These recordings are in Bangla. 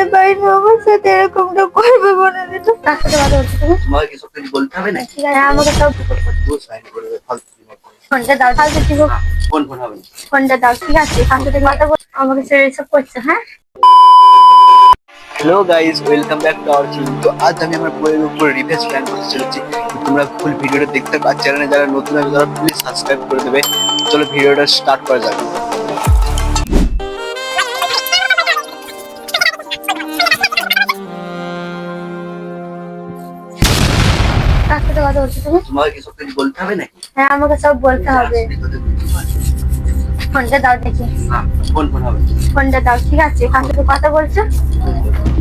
ভাবতে পারিনি আমার সাথে এরকমটা করবে কোনোদিনও কার সাথে কথা বলছো তোমাকে সব কিছু বলতে হবে না হ্যাঁ, আমাকে সব সাইন করে দেবে ফালতু দিমাগ করে। ফোনটা দাও ফালতু দিব না, ফোন ফোন হবে ফোনটা দাও ঠিক আছে কার সাথে কথা বল। আমাকে সে এসব করছে হ্যাঁ? Hello guys welcome back to our channel তো আজ আমি আমার বইয়ের উপর রিভেঞ্জ প্ল্যান করতে চলেছি। তোমরা ফুল ভিডিওটা দেখতে আর চ্যানেলে যারা নতুন আছে তারা প্লিজ সাবস্ক্রাইব করে দেবে। চলো ভিডিওটা স্টার্ট করা যাক। কার সাথে কথা বলছো তুমি তোমাকে কি সব কিছু বলতে হবে নাকি? হ্যাঁ আমাকে সব বলতে হবে। ফোনটা দাও দেখি। না ফোন ফোন হবে। না। ফোনটা দাও ঠিক আছে? কার সাথে কথা বলছো?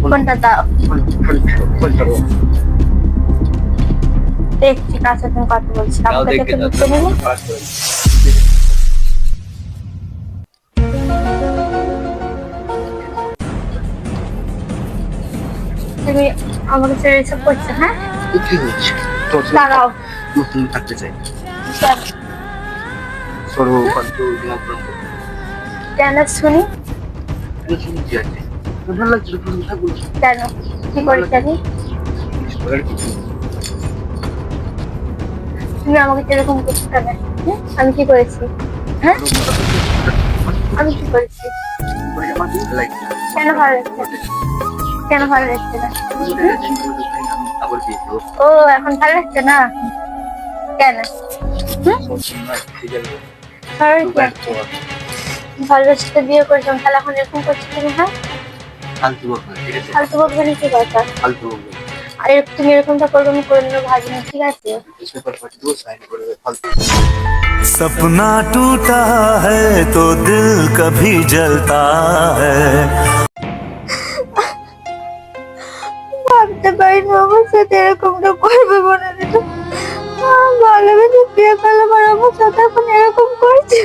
ফোন ফোনটা দাও। ফোন ফোন ফোন করো দেখছি কার সাথে তুমি কথা বলছো। দাও আপনাকে দেখে তো দাও বুঝতে নেবে ফাস্ট করে তুমি আমাকে ছেড়ে এসব করছ হ্যাঁ? তো কি হচ্ছে তোর দাঁড়াও। নতুন থাকতে চাই। সরো ফালতু দিমাগ গরম করো। কেন শুনি? ভালো লাগছে কথা বলছি? কেন? কি কিছু নেই। তুমি আমাকে এরকম করছ কেন? হ্যাঁ? আমি কি করেছি? হ্যাঁ? আমি কি করেছি। কেন ভালো লাগছে? কেন ভালো লাগছে না। ও এখন ভালো লাগছে না কেন হুম? ঠিক আছে। ভালো তো লাগছে ব্যাগ করো। ভালোবাসতে বিয়ে করেছিলাম তাহলে এখন এরকম করছো তুমি হ্যাঁ ফালতু বকবে না, ঠিক আছে? ফালতু বকবে না কি কথা ফালতু বকবে না। আর এরকম- তুমি এরকমটা করবে আমি করে নেবো ভাবিনি ঠিক আছে इस पेपर पर दो साइन कर दे फालतू सपना टूटा है तो दिल कभी जलता है ভাবতে পারিনি আমার সাথে এরকমটা করবে কোনোদিনও আহ, ভালোবেসে বিয়ে করলাম আর আমার সাথে এখন এরকম করছে।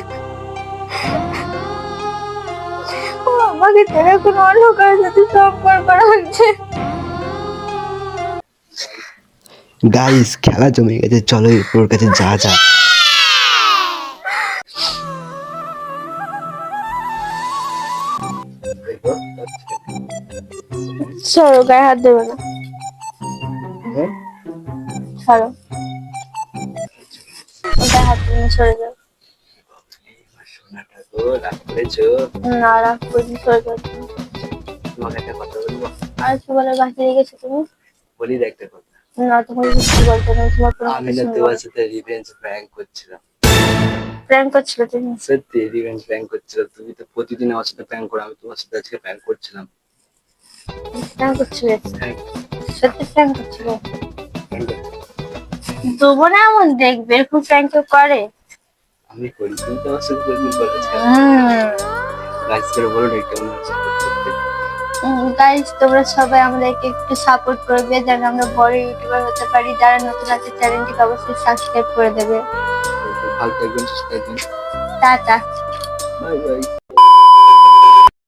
ও আমাকে ছেড়ে এখন অন্য কারোর সাথে সম্পর্ক রাখছে গাইস খেলা জমে গেছে চলো ওর কাছে যা যা। সরো গায়ে হাত দেবে না। সরো গায়ে হাত না, সরে যাও। সোনাটা তো রাগ করেছ না রাগ করিনি সরে যাও। তুমি। তোমাকে একটা কথা বলব? আর কি বলে বাঁচিয়ে গেছো তুমি? বলি একটা কথা। না তোমার কিছু বলতে নেই তোমার কোনো আমি না তোমার সাথে রিভেঞ্জ প্র্যাঙ্ক করছিলাম। প্র্যাঙ্ক করছিল তুমি? সত্যি রিভেঞ্জ প্র্যাঙ্ক করছিলাম। তুমি তো প্রতিদিন আমার সাথে প্র্যাঙ্ক করো আমি তোমার সাথে আজকে প্র্যাঙ্ক করছিলাম। প্র্যাঙ্ক করছিলে? সত্যি প্র্যাঙ্ক করছিল। দেবো না এমন দেখবে এরকম প্র্যাঙ্ক কেউ করে। আমি করি তুমি তো আমার সাথে কোনদিন করো বলো না কেমন গাইজ তোমরা সবাই আমাদেরকে একটু সাপোর্ট করবে যেন আমরা বড় ইউটিউবার হতে পারি যারা নতুন আছে চ্যানেলটিকে অবশ্যই সাবস্ক্রাইব করে দেবে। ভালো থাকবেন সুস্থ থাকবেন। টাটা। Bye bye